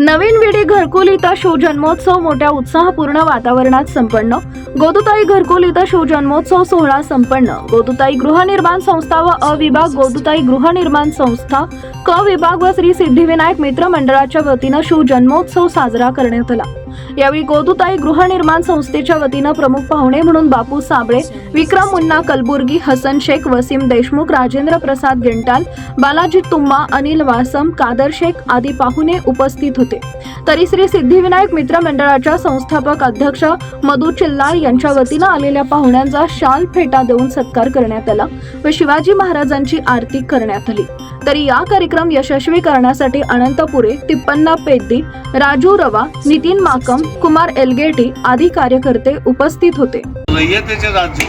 नवीन विडी घरकुल इथं शिवजन्मोत्सव मोठ्या उत्साहपूर्ण वातावरणात संपन्न. गोदुताई घरकुल इथं शिवजन्मोत्सव सोहळा संपन्न. गोदुताई गृहनिर्माण संस्था व अ विभाग गोदुताई गृहनिर्माण संस्था क विभाग व श्री सिद्धिविनायक मित्र मंडळाच्या वतीनं शिवजन्मोत्सव साजरा करण्यात आला. यावेळी गोदुताई गृहनिर्माण संस्थेच्या वतीनं प्रमुख पाहुणे म्हणून बापू साबळे विक्रम मुन्ना कलबुर्गी हसन शेख वसीम देशमुख राजेंद्र प्रसाद गिंटाल बालाजी तुम्मा अनिल वासम कादर शेख आदी पाहुणे उपस्थित होते. तरी श्री सिद्धिविनायक मित्र मंडळाच्या संस्थापक अध्यक्ष मधु चिल्लार यांच्या वतीनं आलेल्या पाहुण्यांचा शाल फेटा देऊन सत्कार करण्यात आला व शिवाजी महाराजांची आरती करण्यात आली. तरी या कार्यक्रम यशस्वी करण्यासाठी अनंतपुरे तिप्पन्ना पेद्दी राजू रवा नितीन माग हाकम कुमार एलगेटी आदी कार्यकर्ते उपस्थित होते. रयतेचे राज्य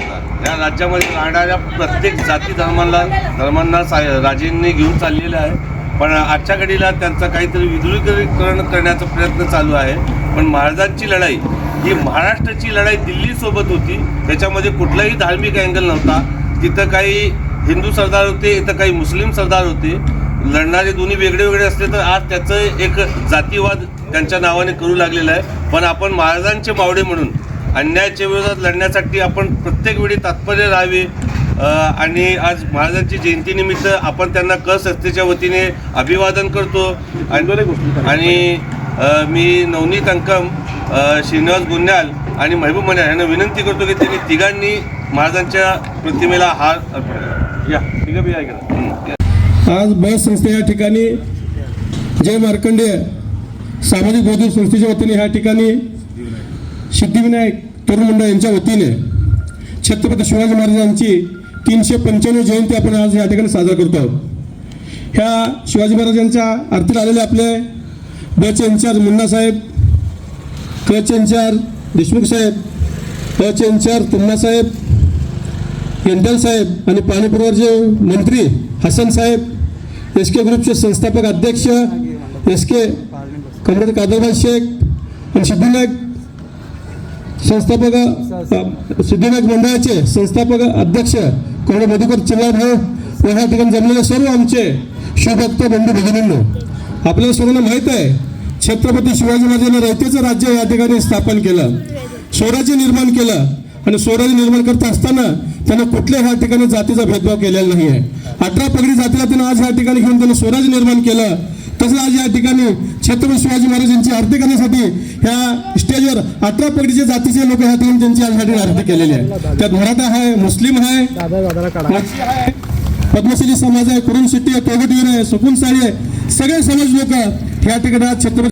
या राज्यामध्ये राहणाऱ्या प्रत्येक जाती धर्माला धर्मांना सा राजेंनी घेऊन चाललेलं आहे. पण आजच्या घडीला त्यांचं काहीतरी विधुलीकरण करण्याचा प्रयत्न चालू आहे. पण महाराजांची लढाई ही महाराष्ट्राची लढाई दिल्लीसोबत होती. त्याच्यामध्ये कुठलाही धार्मिक अँगल नव्हता. तिथं काही हिंदू सरदार होते इथं काही मुस्लिम सरदार होते. लढणारे दोन्ही वेगळे वेगळे असले तर आज त्याचं एक जातीवाद त्यांच्या नावाने करू लागलेला आहे. पण आपण महाराजांचे मावडे म्हणून अन्यायाच्या विरोधात लढण्यासाठी आपण प्रत्येक वेळी तात्पर्य राहावे. आणि आज महाराजांची जयंतीनिमित्त आपण त्यांना क संस्थेच्या वतीने अभिवादन करतो. आणि मी नवनीत अंकम श्रीनिवास गुन्ह्याल आणि महबूब मन्याल यांना विनंती करतो की त्यांनी तिघांनी महाराजांच्या प्रतिमेला हार तिघं हं, या. आज बस संस्था या ठिकाणी. जय मार्कंडेय. सामाजिक बौद्धिक संस्थेच्या वतीने ह्या ठिकाणी सिद्धिविनायक तरुण मंडळ यांच्या वतीने छत्रपती शिवाजी महाराजांची तीनशे पंच्याण्णव जयंती आपण आज या ठिकाणी साजरा करतो आहोत. ह्या शिवाजी महाराजांच्या आरतीला आलेले आपले बचे इन्चार्ज मुन्नासाहेब कच इन्चार्ज देशमुख साहेब कचे इन्चार्ज तुम्हासाहेब यंडल साहेब आणि पाणी मंत्री हसन साहेब एस के ग्रुपचे संस्थापक अध्यक्ष S K comrade Kadarbhai Shaikh आणि सिद्धिनायक संस्थापक सिद्धिनायक मंडळाचे संस्थापक अध्यक्ष कमरेड मधुकर चिल्लार भाऊ व ह्या ठिकाणी जमलेले सर्व आमचे शिवभक्त बंधू भगिनींनो आपल्याला सर्वांना माहीत आहे छत्रपती शिवाजी महाराजांनी रयतेचं राज्य या ठिकाणी स्थापन केलं स्वराज्य निर्माण केलं आणि स्वराज्य निर्माण करत असताना त्यांना कुठल्याही ह्या ठिकाणी जातीचा भेदभाव केलेला नाही आहे अठरा पगडी जातीला त्यांना आज ह्या ठिकाणी घेऊन त्यांनी स्वराज्य निर्माण केलं तसंच आज या ठिकाणी छत्रपती शिवाजी महाराजांची आरती करण्यासाठी ह्या स्टेजवर अठरा पगडीचे जातीचे लोक ह्या ठिकाणी त्यांची यासाठी आरती केलेली आहे. त्यात मराठा आहे मुस्लिम आहे पद्मश्री समाज आहे कुरुण शेट्टी आहे तोगटवीर आहे सुकुन साळी आहे सगळे समाज लोक ह्या ठिकाणी छत्रपती